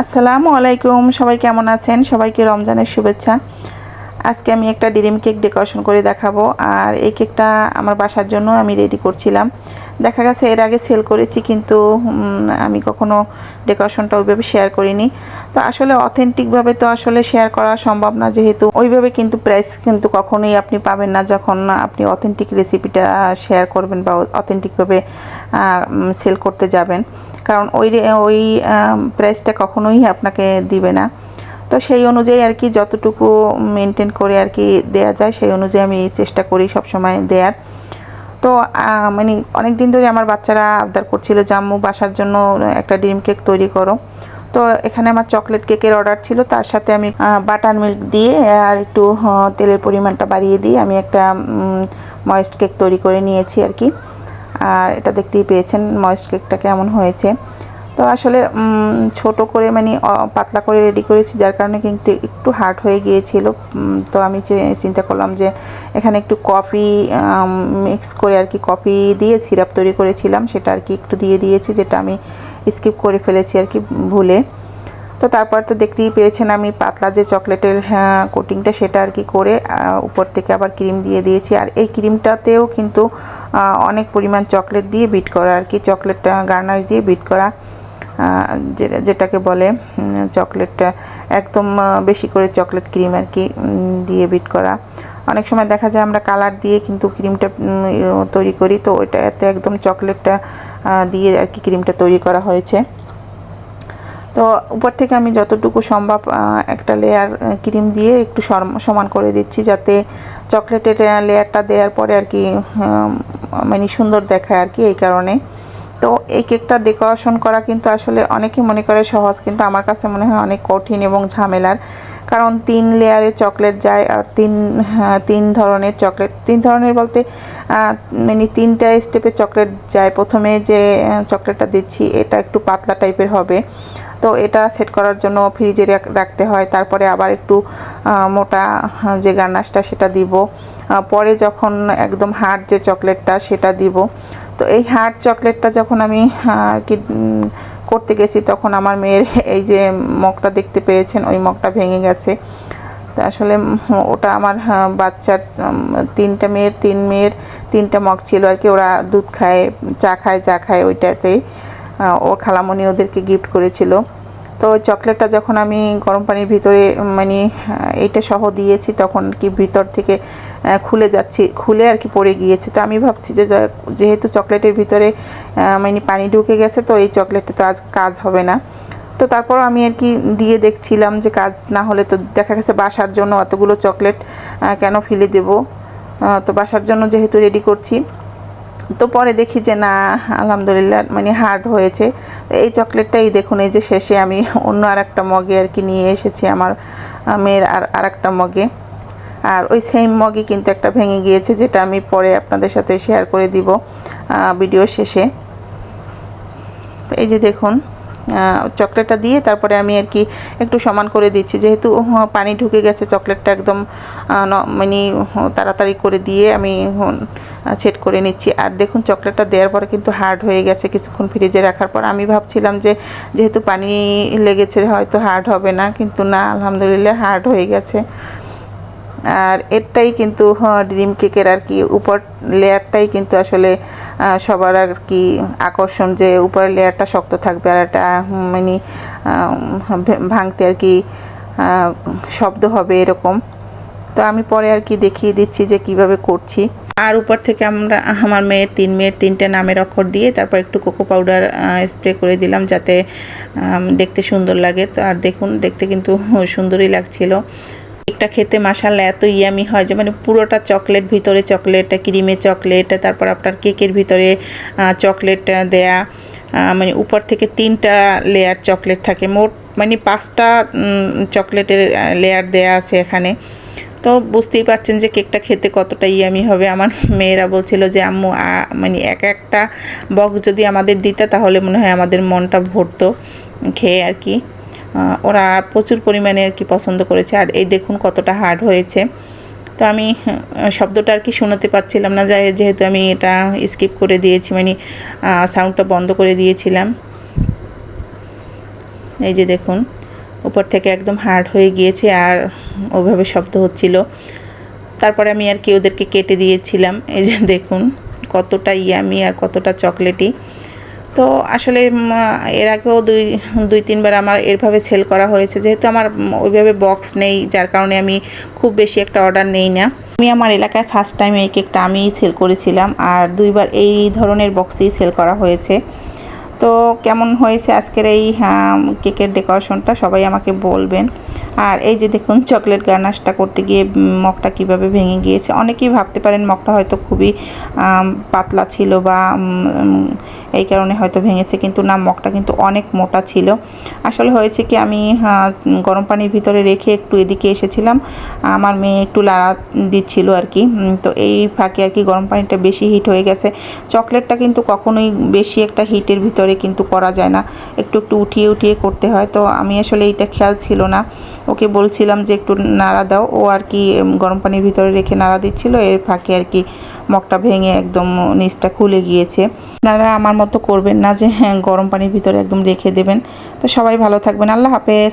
আসসালামু আলাইকুম সবাই কেমন আছেন? সবাইকে রমজানের শুভেচ্ছা। আজকে আমি একটা ডিম কেক ডেকোরেশন করে দেখাবো। আর এই কেকটা আমার বাসার জন্য আমি রেডি করছিলাম। দেখা গেছে এর আগে সেল করেছি, কিন্তু আমি কখনো ডেকোরেশনটা ওইভাবে শেয়ার করিনি। তো আসলে অথেন্টিকভাবে তো আসলে শেয়ার করা সম্ভব না, যেহেতু ওইভাবে কিন্তু প্রাইস কিন্তু কখনোই আপনি পাবেন না যখন আপনি অথেন্টিক রেসিপিটা শেয়ার করবেন বা অথেন্টিকভাবে সেল করতে যাবেন। কারণ ওই ওই প্রাইসটা কখনোই আপনাকে দিবে না। তো সেই অনুযায়ী আর কি যতটুকু মেনটেন করে আর কি দেয়া যায়, সেই অনুযায়ী আমি চেষ্টা করি সবসময় দেয়ার। তো মানে অনেক দিন ধরে আমার বাচ্চারা আবদার করছিল যে, আম্মু, বাসার জন্য একটা ডিম কেক তৈরি করো। তো এখানে আমার চকলেট কেকের অর্ডার ছিল, তার সাথে আমি বাটার মিল্ক দিয়ে আর একটু তেলের পরিমাণটা বাড়িয়ে দিয়ে আমি একটা ময়েস্ট কেক তৈরি করে নিয়েছি আর কি। আর এটা দেখতেই পেয়েছেন ময়েস্ট কেকটা কেমন হয়েছে। তো আসলে ছোট করে মানে পাতলা করে রেডি করেছি, যার কারণে কিন্তু একটু হার্ড হয়ে গিয়েছিল। তো আমি চিন্তা করলাম যে, এখানে একটু কফি মিক্স করে আর কি কফি দিয়ে সিরাপ তৈরি করেছিলাম, সেটা আর কি একটু দিয়ে দিয়েছি, যেটা আমি স্কিপ করে ফেলেছি আর কি ভুলে। তো তারপর তো দেখতেই পেয়েছেন আমি পাতলা যে চকলেটের কোটিংটা সেটা আর কি করে উপর থেকে আবার ক্রিম দিয়ে দিয়েছি। আর এই ক্রিমটাতেও কিন্তু অনেক পরিমাণ চকলেট দিয়ে বিট করা আর কি চকলেটটা গার্নাশ দিয়ে বিট করা। যেটাকে বলে চকলেটটা, একদম বেশি করে চকলেট ক্রিম আর কি দিয়ে বিট করা। অনেক সময় দেখা যায় আমরা কালার দিয়ে কিন্তু ক্রিমটা ইয়ে তৈরি করি, তো ওইটা, এতে একদম চকলেটটা দিয়ে আর কি ক্রিমটা তৈরি করা হয়েছে। তো উপর থেকে আমি যতটুকু সম্ভব একটা লেয়ার ক্রিম দিয়ে একটু সমান করে দিচ্ছি, যাতে চকলেটের লেয়ারটা দেওয়ার পরে আর কি মানে সুন্দর দেখায় আর কি, এই কারণে। তো এই কেকটা ডেকোরেশন করা কিন্তু আসলে অনেকে মনে করে সহজ কিন্তু আমার কাছে মনে হয় অনেক কঠিন এবং ঝামেলার। কারণ তিন লেয়ারে চকলেট যায় আর তিন হ্যাঁ, তিন ধরনের চকলেট তিন ধরনের বলতে মানে তিনটা স্টেপে চকলেট যায়। প্রথমে যে চকলেটটা দিচ্ছি এটা একটু পাতলা টাইপের হবে। তো এটা সেট করার জন্য ফ্রিজে রাখতে হয়। তারপরে আবার একটু মোটা যে গার্নাশটা সেটা দিব। পরে যখন একদম হার্ড যে চকলেটটা সেটা দিব। তো এই হার্ড চকলেটটা যখন আমি আর কি করতে গেছি, তখন আমার মেয়ের এই যে মগটা দেখতে পেয়েছেন, ওই মগটা ভেঙে গেছে। তো আসলে ওটা আমার বাচ্চার তিনটা মেয়ের, তিন মেয়ের তিনটা মগ ছিল আর কি, ওরা দুধ খায়, চা খায় চা খায়, ওইটাতেই ওর খালামণি ওদেরকে গিফট করেছিল। তো চকলেটটা যখন আমি গরম পানির ভিতরে মানে এইটা সহ দিয়েছি, তখন কি ভিতর থেকে খুলে যাচ্ছি, খুলে আর কি পড়ে গিয়েছে। তো আমি ভাবছি যে যেহেতু চকলেটের ভিতরে মানে পানি ঢুকে গেছে, তো এই চকলেটটা তো আজ কাজ হবে না। তো তারপর আমি আর কি দিয়ে দেখছিলাম যে, কাজ না হলে তো দেখা গেছে বাসার জন্য অতগুলো চকলেট কেন ফেলে দেবো? তো বাসার জন্য যেহেতু রেডি করছি তো পরে দেখি যে না, আলহামদুলিল্লাহ মানে হার্ড হয়েছে। তো এই চকলেটটাই দেখুন, এই যে শেষে আমি অন্য আর একটা মগে আর কি নিয়ে এসেছি আমার মেয়ের আর আর একটা মগে। আর ওই সেম মগে কিন্তু একটা ভেঙে গিয়েছে, যেটা আমি পরে আপনাদের সাথে শেয়ার করে দিব ভিডিও শেষে। এই যে দেখুন চকলেটটা দিয়ে তারপরে আমি আর কি একটু সমান করে দিচ্ছি। যেহেতু পানি ঢুকে গেছে, চকলেটটা একদম মানে তাড়াতাড়ি করে দিয়ে আমি সেট করে নিচ্ছি। আর দেখুন, চকলেটটা দেওয়ার পরে কিন্তু হার্ড হয়ে গেছে কিছুক্ষণ ফ্রিজে রাখার পর। আমি ভাবছিলাম যে, যেহেতু পানি লেগেছে, হয়তো হার্ড হবে না, কিন্তু না, আলহামদুলিল্লাহ হার্ড হয়ে গেছে। আর এরটাই কিন্তু ড্রিম কেকের আর কি উপর লেয়ারটাই কিন্তু আসলে সবার আর কি আকর্ষণ যে উপরের লেয়ারটা শক্ত থাকবে আর হুম, মানে ভাঙতে আর কি শব্দ হবে এরকম। তো আমি পরে আর কি দেখিয়ে দিচ্ছি যে কীভাবে করছি। আর উপর থেকে আমরা আমার মেয়ের তিন মেয়ের তিনটে নামের অক্ষর দিয়ে তারপর একটু কোকো পাউডার স্প্রে করে দিলাম যাতে দেখতে সুন্দর লাগে। তো আর দেখুন দেখতে কিন্তু সুন্দরই লাগছিল। কেকটা খেতে মাসাল্লা এত ইয়ামি হয় যে মানে পুরোটা চকলেট ভিতরে চকলেট, ক্রিমে চকলেট, তারপর আপনার কেকের ভিতরে চকলেট দেয়া মানে উপর থেকে তিনটা লেয়ার চকলেট থাকে। মোট মানে পাঁচটা চকলেটের লেয়ার দেয়া আছে এখানে। তো বুঝতেই পারছেন যে কেকটা খেতে কতটা ইয়ামি হবে। আমার মেয়েরা বলছিল যে, আম্মু মানে এক একটা বক্স যদি আমাদের দিতে, তাহলে মনে হয় আমাদের মনটা ভরতো খেয়ে আর কি। ওরা প্রচুর পরিমাণে আর কি পছন্দ করেছে। আর এই দেখুন কতটা হার্ড হয়েছে। তো আমি শব্দটা আর কি শোনাতে পারছিলাম না, যাই যেহেতু আমি এটা স্কিপ করে দিয়েছি মানে সাউন্ডটা বন্ধ করে দিয়েছিলাম। এই যে দেখুন, উপর থেকে একদম হার্ড হয়ে গিয়েছে, আর ওভাবে শব্দ হচ্ছিল। তারপরে আমি আর কি ওদেরকে কেটে দিয়েছিলাম। এই যে দেখুন, কতটা ইয়ামি আর কতটা চকলেটি তো আসলে এর আগেও দুই দুই, তিনবার আমার এরভাবে সেল করা হয়েছে। যেহেতু আমার ওইভাবে বক্স নেই, যার কারণে আমি খুব বেশি একটা অর্ডার নেই না। আমি আমার এলাকায় ফার্স্ট টাইম এই কেকটা আমি সেল করেছিলাম, আর দুইবার এই ধরনের বক্সেই সেল করা হয়েছে। তো কেমন হয়েছে আজকের এই হ্যাঁ, কেকের ডেকোরেশনটা? সবাই আমাকে বলবেন। আর এই যে দেখুন চকলেট গার্নাশটা করতে গিয়ে মগটা কীভাবে ভেঙে গিয়েছে। অনেকেই ভাবতে পারেন মগটা হয়তো খুবই পাতলা ছিল বা এই কারণে হয়তো ভেঙেছে কিন্তু না মগটা কিন্তু অনেক মোটা ছিল। আসলে হয়েছে কি আমি গরম পানির ভিতরে রেখে একটু এদিকে এসেছিলাম। আমার মেয়ে একটু লাড়া দিচ্ছিল আর কি। তো এই ফাঁকে আর কি গরম পানিটা বেশি হিট হয়ে গেছে। চকলেটটা কিন্তু কখনোই বেশি একটা হিটের ভিতরে কিন্তু করা যায় না। একটু একটু উঠিয়ে উঠিয়ে করতে হয়। তো আমি আসলে এইটা খেয়াল ছিল না। ওকে বলছিলাম যে একটু নাড়া দাও। ও আর কি গরম পানির ভিতরে রেখে নাড়া দিচ্ছিল। এর ফাঁকে আর কি মগটা ভেঙে একদম নিচটা খুলে গিয়েছে। আপনারা আমার মতো করবেন না যে হ্যাঁ গরম পানির ভিতরে একদম রেখে দেবেন। তো সবাই ভালো থাকবেন। আল্লাহ হাফেজ।